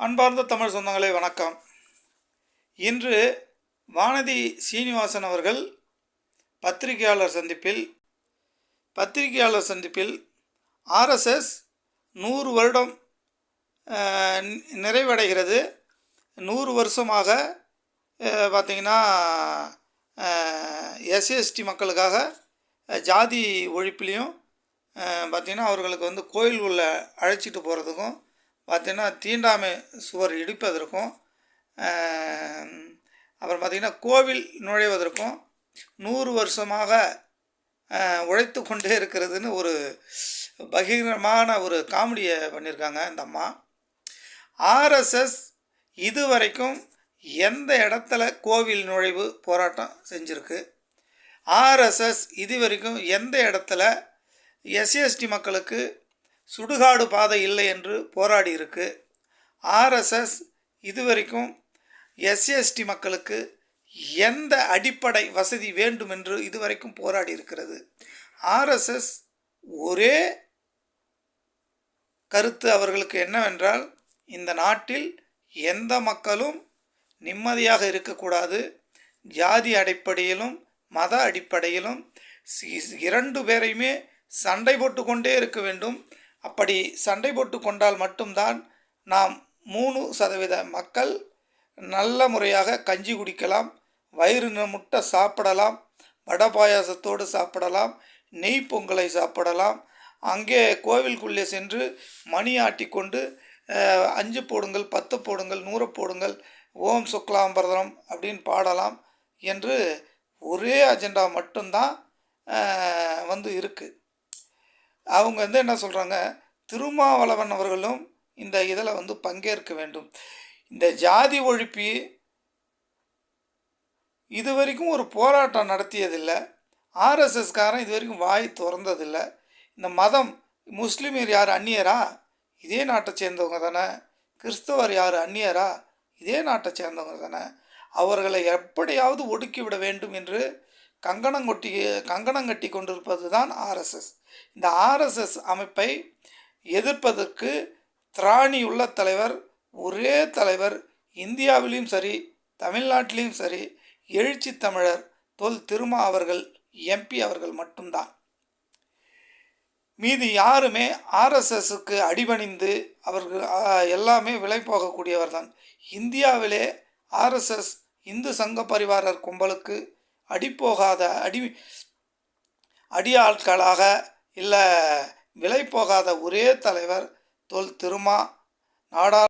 அன்பார்ந்த தமிழ் சொந்தங்களே வணக்கம். இன்று வானதி சீனிவாசன் அவர்கள் பத்திரிகையாளர் சந்திப்பில் பத்திரிகையாளர் சந்திப்பில் ஆர்எஸ்எஸ் நூறு வருடம் நிறைவடைகிறது. நூறு வருஷமாக பார்த்திங்கன்னா எஸ்சிஎஸ்டி மக்களுக்காக ஜாதி ஒழிப்புலேயும் பார்த்திங்கன்னா அவர்களுக்கு வந்து கோயில் உள்ள அழைச்சிட்டு போகிறதுக்கும் பார்த்திங்கன்னா தீண்டாமை சுவர் இடிப்பதற்கும் அப்புறம் பார்த்திங்கன்னா கோவில் நுழைவதற்கும் நூறு வருஷமாக உழைத்து கொண்டே இருக்கிறதுன்னு ஒரு பகிரமான ஒரு காமெடியை பண்ணியிருக்காங்க இந்த அம்மா. ஆர்எஸ்எஸ் இதுவரைக்கும் எந்த இடத்துல கோவில் நுழைவு போராட்டம் செஞ்சுருக்கு? ஆர்எஸ்எஸ் இதுவரைக்கும் எந்த இடத்துல எஸ்சிஎஸ்டி மக்களுக்கு சுடுகாடு பாதை இல்லை என்று போராடி இருக்கு ஆர்எஸ்எஸ் இதுவரைக்கும் எஸ்சிஎஸ்டி மக்களுக்கு எந்த அடிப்படை வசதி வேண்டும் என்று இதுவரைக்கும் போராடி இருக்கிறது ஆர்எஸ்எஸ் ஒரே கருத்து அவர்களுக்கு என்னவென்றால் இந்த நாட்டில் எந்த மக்களும் நிம்மதியாக இருக்கக்கூடாது. ஜாதி அடிப்படையிலும் மத அடிப்படையிலும் இரண்டு பேரையுமே சண்டை போட்டு கொண்டே இருக்க வேண்டும். அப்படி சண்டை போட்டு கொண்டால் மட்டும்தான் நாம் மூணு சதவீத மக்கள் நல்ல முறையாக கஞ்சி குடிக்கலாம் வயிறு முட்டை சாப்பிடலாம் வடை பாயாசத்தோடு சாப்பிடலாம் நெய் பொங்கலை சாப்பிடலாம். அங்கே கோவிலுக்குள்ளே சென்று மணி ஆட்டிக்கொண்டு கொண்டு அஞ்சு போடுங்கள் பத்து போடுங்கள் நூறு போடுங்கள் ஓம் சுக்லாம்பரதனம் அப்படின்னு பாடலாம் என்று ஒரே அஜெண்டா மட்டும்தான் வந்து இருக்குது அவங்க வந்து என்ன சொல்கிறாங்க திருமாவளவன் அவர்களும் இந்த இதில் வந்து பங்கேற்க வேண்டும். இந்த ஜாதி ஒழிப்பு இது வரைக்கும் ஒரு போராட்டம் நடத்தியதில்லை. ஆர்எஸ்எஸ்காரன் இது வரைக்கும் வாய் திறந்ததில்லை. இந்த மதம் முஸ்லீமர் யார் அந்நியரா? இதே நாட்டை சேர்ந்தவங்க தானே. கிறிஸ்தவர் யார் அந்நியரா? இதே நாட்டை சேர்ந்தவங்க தானே. அவர்களை எப்படியாவது ஒடுக்கிவிட வேண்டும் என்று கங்கணம் கொட்டி கங்கணம் கட்டி கொண்டிருப்பது தான் ஆர்எஸ்எஸ் இந்த ஆர்எஸ்எஸ் அமைப்பை எதிர்ப்பதற்கு திராணியுள்ள தலைவர் ஒரே தலைவர் இந்தியாவிலும் சரி தமிழ்நாட்டிலையும் சரி எழுச்சி தமிழர் தொல் திருமா அவர்கள் எம்பி அவர்கள் மட்டும்தான். மீதி யாருமே ஆர்எஸ்எஸ்க்கு அடிபணிந்து அவர்கள் எல்லாமே விலை போகக்கூடியவர் தான் இந்தியாவிலே ஆர்எஸ்எஸ் இந்து சங்க பரிவாரர் கும்பலுக்கு அடிப்போகாத அடி அடியாட்களாக இல்லை விலை போகாத ஒரே தலைவர் தொல் திருமா நாடா